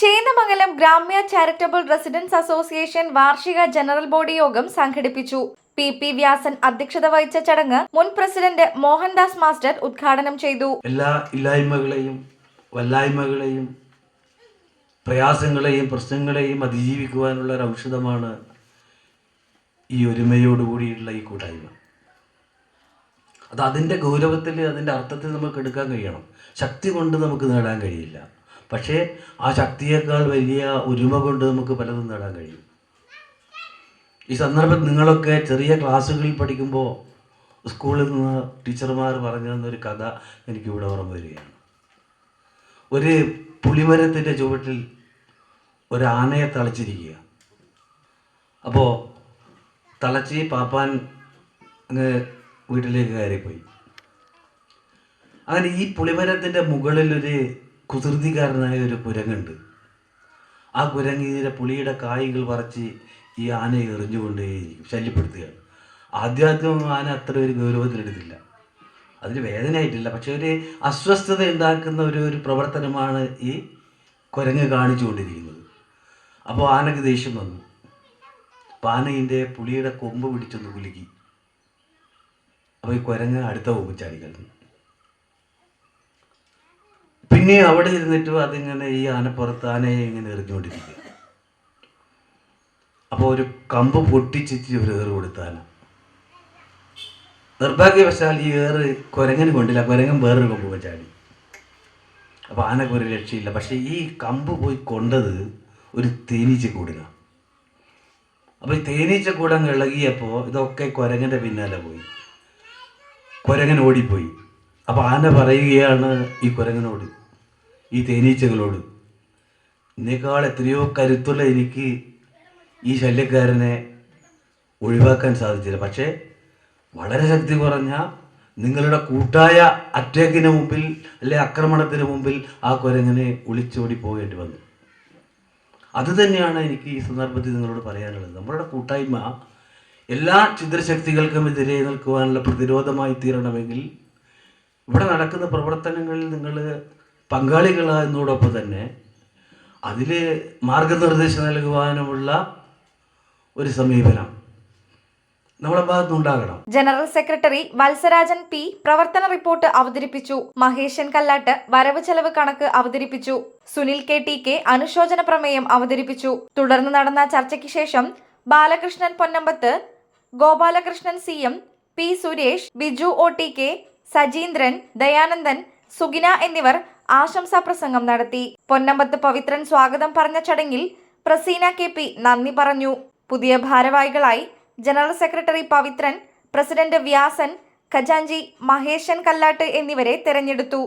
ചേന്നമംഗലം ഗ്രാമ്യ charitable residence association വാർഷിക general body യോഗം സംഘടിപ്പിച്ചു. പി പി വ്യാസൻ അധ്യക്ഷത വഹിച്ച ചടങ്ങ് മുൻ പ്രസിഡന്റ് മോഹൻദാസ് മാസ്റ്റർ ഉദ്ഘാടനം ചെയ്തു. എല്ലാ ഇല്ലായ്മകളെയും വല്ലായ്മകളെയും പ്രയാസങ്ങളെയും പ്രശ്നങ്ങളെയും അതിജീവിക്കുവാനുള്ള ഒരു ഔഷധമാണ് ഈ ഒരുമയോടുകൂടിയുള്ള ഈ കൂട്ടായ്മ. അത് അതിന്റെ ഗൗരവത്തിൽ അതിന്റെ അർത്ഥത്തിൽ നമുക്ക് എടുക്കാൻ കഴിയണം. ശക്തി കൊണ്ട് നമുക്ക് നേടാൻ കഴിയില്ല. പക്ഷേ ആ ശക്തിയേക്കാൾ വലിയ ഒരുമ കൊണ്ട് നമുക്ക് പലതും നേടാൻ കഴിയും. ഈ സന്ദർഭത്തിൽ നിങ്ങളൊക്കെ ചെറിയ ക്ലാസ്സുകളിൽ പഠിക്കുമ്പോൾ സ്കൂളിൽ നിന്ന് ടീച്ചർമാർ പറഞ്ഞു തന്നൊരു കഥ എനിക്കിവിടെ ഓർമ്മ വരികയാണ്. ഒരു പുളിമരത്തിന്റെ ചുവട്ടിൽ ഒരു ആനയെ തളച്ചിരിക്കുക. അപ്പോൾ തളച്ച് പാപ്പാൻ അങ്ങ് വീട്ടിലേക്ക് കയറിപ്പോയി. അങ്ങനെ ഈ പുളിമരത്തിന്റെ മുകളിൽ ഒരു കുസൃതിക്കാരനായ ഒരു കുരങ്ങുണ്ട്. ആ കുരങ്ങിനെ പുളിയുടെ കായ്കൾ പറിച്ച് ഈ ആനയെ എറിഞ്ഞുകൊണ്ടേയിരിക്കും ശല്യപ്പെടുത്തുകയാണ്. ആദ്യാദ്യം ആന അത്ര ഒരു ഗൗരവത്തിലെടുത്തില്ല. അതിന് വേദനയായിട്ടില്ല പക്ഷെ ഒരു അസ്വസ്ഥത ഉണ്ടാക്കുന്ന ഒരു ഒരു പ്രവർത്തനമാണ് ഈ കുരങ്ങ് കാണിച്ചുകൊണ്ടിരിക്കുന്നത്. അപ്പോൾ ആനക്ക് ദേഷ്യം വന്നു. അപ്പോൾ ആനയിന്റെ പുളിയുടെ കൊമ്പ് പിടിച്ചൊന്ന് കുലുക്കി. അപ്പോൾ ഈ കുരങ്ങ് അടുത്ത കൊമ്പ് ചാടി കളഞ്ഞു പിന്നെ അവിടെ ഇരുന്നിട്ട് അതിങ്ങനെ ഈ ആനപ്പുറത്ത് ആനയെ ഇങ്ങനെ എറിഞ്ഞുകൊണ്ടിരിക്കുക. അപ്പോൾ ഒരു കമ്പ് പൊട്ടിച്ചിട്ട് ഒരു ഏറ് കൊടുത്താന നിർഭാഗ്യവശാൽ ഈ ഏറ് കുരങ്ങന് കൊണ്ടില്ല. കുരങ്ങൻ വേറൊരു കമ്പ് വെച്ചാടി ചാടി. അപ്പോൾ ആനക്ക് ഒരു രക്ഷയില്ല. പക്ഷേ ഈ കമ്പ് പോയി കൊണ്ടത് ഒരു തേനീച്ച കൂടുക അപ്പോൾ ഈ തേനീച്ച കൂടം ഇളകിയപ്പോൾ ഇതൊക്കെ കുരങ്ങന്റെ പിന്നാലെ പോയി. കുരങ്ങൻ ഓടിപ്പോയി. അപ്പോൾ ആന പറയുകയാണ് ഈ കുരങ്ങനോട് ഈ തേനീച്ചകളോട്. എന്നേക്കാൾ എത്രയോ കരുത്തുള്ള എനിക്ക് ഈ ശല്യക്കാരനെ ഒഴിവാക്കാൻ സാധിച്ചില്ല. പക്ഷേ വളരെ ശക്തി കുറഞ്ഞ നിങ്ങളുടെ കൂട്ടായ അറ്റാക്കിന് മുമ്പിൽ അല്ലെ ആക്രമണത്തിന് മുമ്പിൽ ആ കുരങ്ങനെ ഒളിച്ചോടി പോകേണ്ടി വന്നു. അത് തന്നെയാണ് എനിക്ക് ഈ സന്ദർഭത്തിൽ നിങ്ങളോട് പറയാനുള്ളത്. നമ്മളുടെ കൂട്ടായ്മ എല്ലാ ചിത്രശക്തികൾക്കും എതിരെ നിൽക്കുവാനുള്ള പ്രതിരോധമായി തീരണമെങ്കിൽ ഇവിടെ നടക്കുന്ന പ്രവർത്തനങ്ങളിൽ നിങ്ങൾ പങ്കാളികളാകുന്നതോടൊപ്പം തന്നെ അതിൽ മാർഗനിർദ്ദേശം നൽകുവാനുമുള്ള ഒരു സമീപനം നമ്മളെ ഭാഗത്തുനിന്നുണ്ടാകണം ജനറൽ സെക്രട്ടറി വത്സരാജൻ പി പ്രവർത്തന റിപ്പോർട്ട് അവതരിപ്പിച്ചു. മഹേശൻ കല്ലാട്ട് വരവ് ചെലവ് കണക്ക് അവതരിപ്പിച്ചു. സുനിൽ കെ ടി കെ അനുശോചന പ്രമേയം അവതരിപ്പിച്ചു. തുടർന്ന് നടന്ന ചർച്ചയ്ക്ക് ശേഷം Balakrishnan Ponnambath Gopalakrishnan C M P Suresh Biju O T K Sajeendran Dayanandan Sugina എന്നിവർ ആശംസാ പ്രസംഗം നടത്തി. പൊന്നമ്പത്ത് പവിത്രൻ സ്വാഗതം പറഞ്ഞ ചടങ്ങിൽ പ്രസീന കെ പി നന്ദി പറഞ്ഞു. പുതിയ ഭാരവാഹികളായി general secretary Pavithran president Vyasan ഖജാഞ്ചി Maheshan Kallat എന്നിവരെ തെരഞ്ഞെടുത്തു.